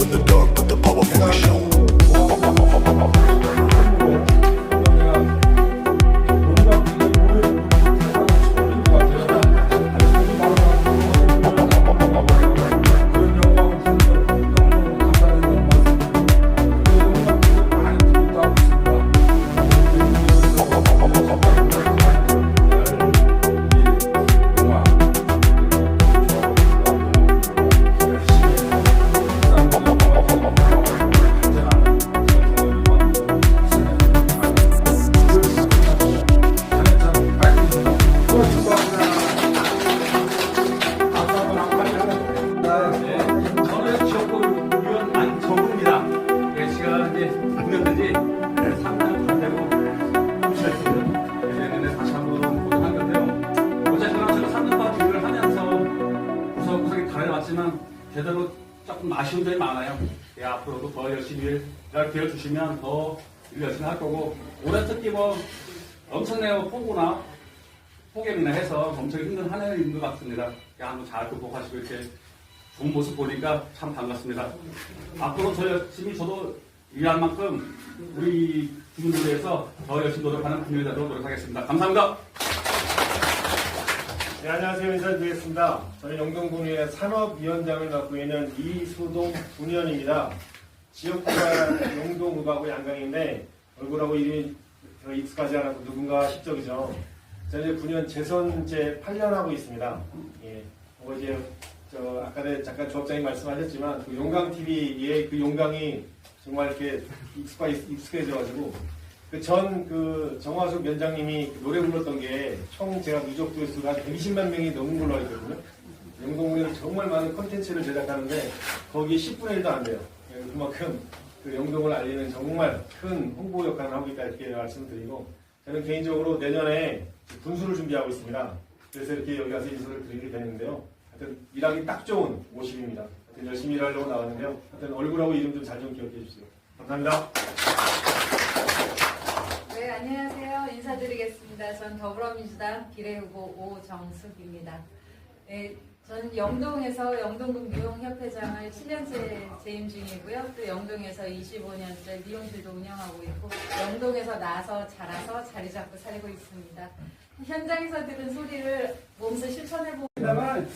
with the 제대로 조금 아쉬운 점이 많아요. 예, 앞으로도 더 열심히 일 기회 주시면 더일 열심히 할 거고 올해 특히 뭐 엄청나게 폭우나 폭염이나 해서 엄청 힘든 한 해인 것 같습니다. 예, 한번 잘 극복하시고 이렇게 좋은 모습 보니까 참 반갑습니다. 앞으로 더 열심히 저도 일할 만큼 우리 주민들 위해서 더 열심히 노력하는 국민이 되도록 노력하겠습니다. 감사합니다. 네, 안녕하세요. 인사드리겠습니다. 저는 영동군의 산업위원장을 맡고 있는 이수동 군의원입니다. 지역구가 영동구하고 양강인데 얼굴하고 이름이 저 익숙하지 않아서 누군가 싶적이죠. 저는 이제 군의원 재선 제 8년 하고 있습니다. 예. 뭐 이제 저 아까 내 잠깐 조합장님 말씀하셨지만 그 용강 TV의 그 용강이 정말 이렇게 익숙해져가지고 그 전그 정화숙 위원장님이 그 노래 불렀던 게 총 제가 누적 조회수가 한 120만 명이 넘은 걸로 알고 있거든요. 영동군에서 정말 많은 컨텐츠를 제작하는데 거기 10분의 1도 안 돼요. 예, 그만큼 그 영동을 알리는 정말 큰 홍보 역할을 하고 있다 이렇게 말씀드리고 저는 개인적으로 내년에 분수를 준비하고 있습니다. 그래서 이렇게 여기 와서 인사를 드리게 되는데요. 하여튼 일하기 딱 좋은 50입니다. 하여튼 열심히 일하려고 나왔는데요. 하여튼 얼굴하고 이름 좀 잘좀 기억해 주세요. 감사합니다. 인사드리겠습니다. 전 더불어민주당 비례후보 오정숙입니다. 네, 전 영동에서 영동군 미용협회장을 7년째 재임 중이고요. 또 영동에서 25년째 미용실도 운영하고 있고 영동에서 나서 자라서 자리 잡고 살고 있습니다. 현장에서 들은 소리를 몸소 실천해보고 다만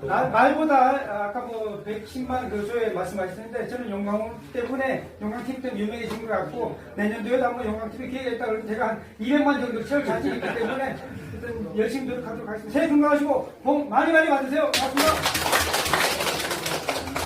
그, 나- 말보다 아까 뭐 110만 그 조에 말씀하셨는데 저는 영광 때문에 영광TV 때문에 유명해진 것 같고 내년도에도 한번 영광TV 기회가 있다 그러면 제가 한 200만 정도 채울 자신이 있기 때문에 하여튼 열심히 노력하도록 하겠습니다. 새해 건강하시고 복 많이 많이 받으세요. 고맙습니다.